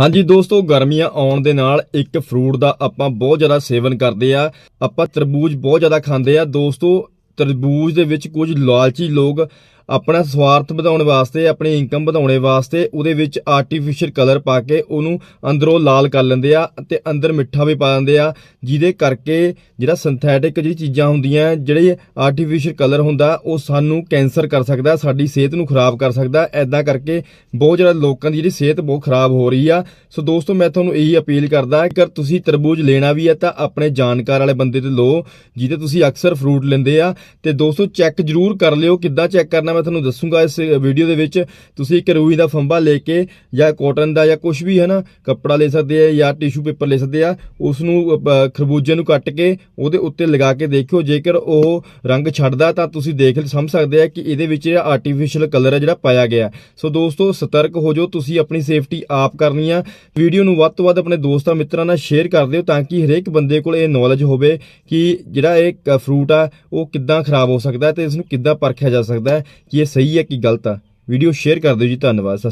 ਹਾਂਜੀ ਦੋਸਤੋ, ਗਰਮੀਆਂ ਆਉਣ ਦੇ ਨਾਲ ਇੱਕ ਫਰੂਟ ਦਾ ਆਪਾਂ ਬਹੁਤ ਜ਼ਿਆਦਾ ਸੇਵਨ ਕਰਦੇ ਆ। ਆਪਾਂ ਤਰਬੂਜ ਬਹੁਤ ਜ਼ਿਆਦਾ ਖਾਂਦੇ ਆ। ਦੋਸਤੋ, ਤਰਬੂਜ ਦੇ ਵਿੱਚ ਕੁਝ ਲਾਲਚੀ ਲੋਕ ਆਪਣਾ ਸਵਾਰਥ ਵਧਾਉਣ ਵਾਸਤੇ, ਆਪਣੀ ਇਨਕਮ ਵਧਾਉਣੇ ਵਾਸਤੇ ਉਹਦੇ ਵਿੱਚ ਆਰਟੀਫੀਸ਼ੀਅਲ ਕਲਰ ਪਾ ਕੇ ਉਹਨੂੰ ਅੰਦਰੋਂ ਲਾਲ ਕਰ ਲੈਂਦੇ ਆ ਤੇ ਅੰਦਰ ਮਿੱਠਾ ਵੀ ਪਾ ਦਿੰਦੇ ਆ, ਜਿਹਦੇ ਕਰਕੇ ਜਿਹੜਾ ਸਿੰਥੈਟਿਕ ਜਿਹੜੀ ਚੀਜ਼ਾਂ ਹੁੰਦੀਆਂ, ਜਿਹੜੇ ਆਰਟੀਫੀਸ਼ੀਅਲ ਕਲਰ ਹੁੰਦਾ, ਉਹ ਸਾਨੂੰ ਕੈਂਸਰ ਕਰ ਸਕਦਾ, ਸਾਡੀ ਸਿਹਤ ਨੂੰ ਖਰਾਬ ਕਰ ਸਕਦਾ। ਐਦਾਂ ਕਰਕੇ ਬਹੁਤ ਜ਼ਿਆਦਾ ਲੋਕਾਂ ਦੀ ਜਿਹੜੀ ਸਿਹਤ ਬਹੁਤ ਖਰਾਬ ਹੋ ਰਹੀ ਆ। ਸੋ ਦੋਸਤੋ, ਮੈਂ ਤੁਹਾਨੂੰ ਇਹੀ ਅਪੀਲ ਕਰਦਾ ਕਿ ਤੁਸੀਂ ਤਰਬੂਜ ਲੈਣਾ ਵੀ ਹੈ ਤਾਂ ਆਪਣੇ ਜਾਣਕਾਰ ਵਾਲੇ ਬੰਦੇ ਤੋਂ ਲਓ, ਜਿਹਦੇ ਤੁਸੀਂ ਅਕਸਰ ਫਰੂਟ ਲੈਂਦੇ ਆ। ਤੇ ਦੋਸਤੋ ਚੈੱਕ ਜਰੂਰ ਕਰ ਲਿਓ, ਕਿੱਦਾਂ ਚੈੱਕ ਕਰਨਾ ਮੈਂ ਤੁਹਾਨੂੰ ਦੱਸੂਗਾ ਇਸ ਵੀਡੀਓ ਦੇ ਵਿੱਚ, ਤੁਸੀਂ ਇੱਕ ਰੂਈ ਦਾ ਫੰਬਾ ਲੈ ਕੇ ਜਾਂ ਕਾਟਨ ਦਾ ਜਾਂ ਕੁਝ ਵੀ ਹੈ ਨਾ ਕੱਪੜਾ ਲੈ ਸਕਦੇ ਆ ਜਾਂ ਟਿਸ਼ੂ ਪੇਪਰ ਲੈ ਸਕਦੇ ਆ ਉਸ ਨੂੰ ਖਰਬੂਜੇ ਨੂੰ ਕੱਟ ਕੇ ਉਹਦੇ ਉੱਤੇ ਲਗਾ ਕੇ ਦੇਖਿਓ, ਜੇਕਰ ਉਹ ਰੰਗ ਛੱਡਦਾ ਤਾਂ ਤੁਸੀਂ ਦੇਖ ਸਮਝ ਸਕਦੇ ਆ ਕਿ ਇਹਦੇ ਵਿੱਚ ਜਿਹੜਾ ਆਰਟੀਫੀਸ਼ੀਅਲ ਕਲਰ ਹੈ ਜਿਹੜਾ ਪਾਇਆ ਗਿਆ। ਸੋ ਦੋਸਤੋ, ਸਤਰਕ ਹੋ ਜਾਓ, ਤੁਸੀਂ ਆਪਣੀ ਸੇਫਟੀ ਆਪ ਕਰਨੀ ਆ। ਵੀਡੀਓ ਨੂੰ ਵੱਧ ਤੋਂ ਵੱਧ ਆਪਣੇ ਦੋਸਤਾਂ, ਮਿੱਤਰਾਂ ਨਾਲ ਸ਼ੇਅਰ ਕਰ ਦਿਓ ਤਾਂ ਕਿ ਹਰੇਕ ਬੰਦੇ ਕੋਲ ਇਹ ਨੌਲੇਜ ਹੋਵੇ ਕਿ ਜਿਹੜਾ ਇਹ ਫਰੂਟ ਆ, ਉਹ ਕਿੱਦਾਂ ਖਰਾਬ ਹੋ ਸਕਦਾ ਹੈ ਤੇ ਇਸ ਨੂੰ ਕਿੱਦਾਂ ਪਰਖਿਆ ਜਾ ਸਕਦਾ। ਹੈ ਕਿ ਇਹ ਸਹੀ ਹੈ ਕਿ ਗਲਤ ਆ। ਵੀਡੀਓ ਸ਼ੇਅਰ ਕਰ ਦਿਓ ਜੀ ਧੰਨਵਾਦ ਸਤਿ